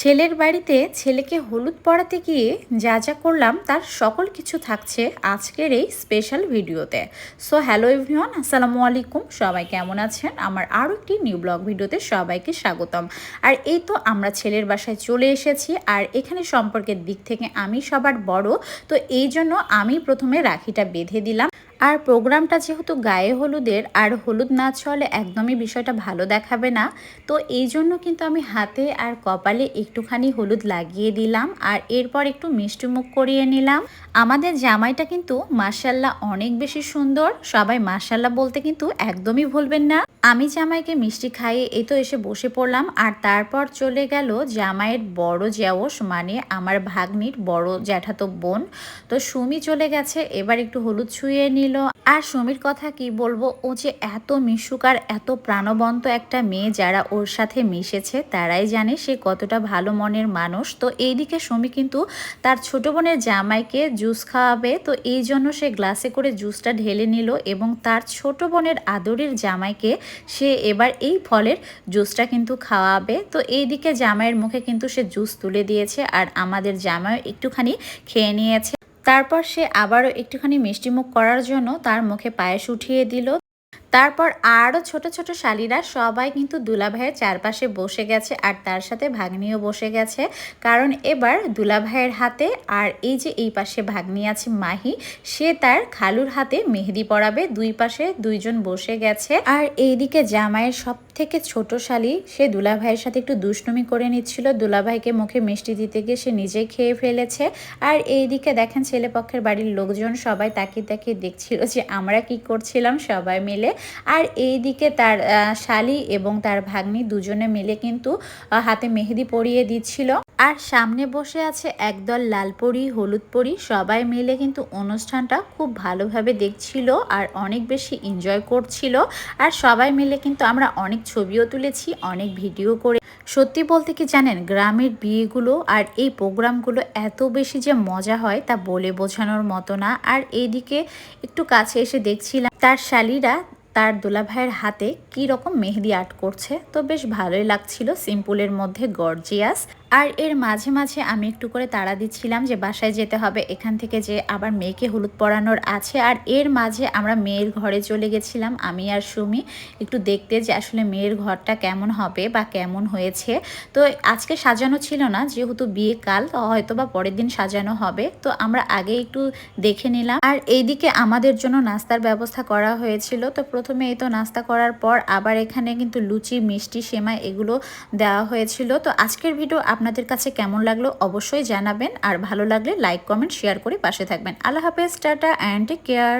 ছেলের বাড়িতে ছেলেকে হলুদ পরাতে গিয়ে যা যা করলাম তার সকল কিছু থাকছে আজকের এই স্পেশাল ভিডিওতে। সো হ্যালো এভরিওয়ান আসসালামু আলাইকুম। সবাই কেমন আছেন? আমার আরও একটি নিউ ব্লগ ভিডিওতে সবাইকে স্বাগতম। আর এই তো আমরা ছেলের বাসায় চলে এসেছি। আর এখানে সম্পর্কের দিক থেকে আমি সবার বড়। তো এই জন্য আমি প্রথমে রাখিটা বেঁধে দিলাম। আর প্রোগ্রামটা যেহেতু গায়ে হলুদের আর হলুদ না চলে একদমই বিষয়টা ভালো দেখাবে না, তো এই জন্য কিন্তু আমি হাতে আর কপালে একটুখানি হলুদ লাগিয়ে দিলাম আর এরপর একটু মিষ্টি মুখ করিয়ে নিলাম। আমাদের জামাইটা কিন্তু মার্শাল্লাহ অনেক বেশি সুন্দর, সবাই মার্শাল্লাহ বলতে কিন্তু একদমই ভুলবেন না। আমি জামাইকে মিষ্টি খাইয়ে এই তো এসে বসে পড়লাম আর তারপর চলে গেল জামাইয়ের বড় জ্যাওস মানে আমার ভাগ্নির বড় জ্যাঠাতো বোন। তো সুমি চলে গেছে, এবার একটু হলুদ ছুঁয়ে নিল আর সমীর কথা কি বলব? ও যে এত মিশুক আর এত প্রাণবন্ত একটা মেয়ে যারা ওর সাথে মিশেছে, তারাই জানে সে কতটা ভালো মনের মানুষ। তো এইদিকে সুমি কিন্তু তার ছোট বোনের জামাইকে জুস খাওয়াবে। তো এই জন্য সে গ্লাসে করে জুসটা ঢেলে নিল এবং তার ছোট বোনের আদরের জামাইকে সে এবার এই ফলের জুসটা কিন্তু খাওয়াবে। তো এইদিকে জামাইয়ের মুখে কিন্তু সে জুস তুলে দিয়েছে আর আমাদের জামাইও একটুখানি খেয়ে নিয়েছে। তারপর সে আবারও একটুখানি মিষ্টিমুখ করার জন্য তার মুখে পায়েস উঠিয়ে দিল। তারপর আরও ছোট ছোট শালিরা সবাই কিন্তু দুলাভাইয়ের চারপাশে বসে গেছে আর তার সাথে ভাগ্নিও বসে গেছে। কারণ এবার দুলাভাইয়ের হাতে আর এই যে এই পাশে ভাগ্নি আছে মাহি, সে তার খালুর হাতে মেহেদি পরাবে। দুই পাশে দুইজন বসে গেছে। আর এইদিকে জামাইয়ের সব থেকে ছোট শালি, সে দুলাভাইয়ের সাথে একটু দুষ্টুমি করে নিচ্ছিল। দুলাভাইকে মুখে মিষ্টি দিতে গিয়ে সে নিজে খেয়ে ফেলেছে। আর এইদিকে দেখেন ছেলেপক্ষের বাড়ির লোকজন সবাই তাকিয়ে তাকিয়ে দেখছিল যে আমরা কি করছিলাম সবাই মিলে। আর এইদিকে তার শালি এবং তার ভাগ্নি দুজনে মিলে কিন্তু হাতে মেহেদি পরিয়ে দিচ্ছিল। আর সামনে বসে আছে একদল লাল পরি, হলুদ পরি, সবাই মিলে কিন্তু অনুষ্ঠানটা খুব ভালোভাবে দেখছিল আর অনেক বেশি এনজয় করছিল। আর সবাই মিলে কিন্তু আমরা অনেক ছবিও তুলেছি, অনেক ভিডিও করে। সত্যি বলতে কি জানেন, গ্রামের বিয়েগুলো আর এই প্রোগ্রামগুলো এত বেশি যে মজা হয় তা বলে বোঝানোর মতো না। আর এইদিকে একটু কাছে এসে দেখছিলাম, তার শালিরা তার দুলাভাইয়ের হাতে কি রকম মেহেদি আর্ট করছে। তো বেশ ভালোই লাগছিল, সিম্পলের মধ্যে গর্জিয়াস। আর এর মাঝে মাঝে আমি একটু করে তাড়া দিচ্ছিলাম যে বাসায় যেতে হবে। এখান থেকে যে আবার মেয়েকে হলুদ পরানোর আছে আর এর মাঝে আমরা মেয়ের ঘরে চলে গেছিলাম, আমি আর সুমি। একটু দেখতে যে আসলে মেয়ের ঘরটা কেমন হবে বা কেমন হয়েছে। তো আজকে সাজানো ছিল না, যেহেতু বিয়ে কাল হয়তো বা পরের দিন সাজানো হবে। তো আমরা আগে একটু দেখে নিলাম। আর এইদিকে আমাদের জন্য নাস্তার ব্যবস্থা করা হয়েছিল। তো প্রথমে এই তো নাস্তা করার পর আবার এখানে কিন্তু লুচি, মিষ্টি, সেমাই এগুলো দেওয়া হয়েছিল। তো আজকের ভিডিও আপনাদের কাছে কেমন লাগল অবশ্যই জানাবেন। আর ভালো লাগলে লাইক, কমেন্ট, শেয়ার করে পাশে থাকবেন। আল্লাহ হাফেজ, টাটা অ্যান্ড টেক কেয়ার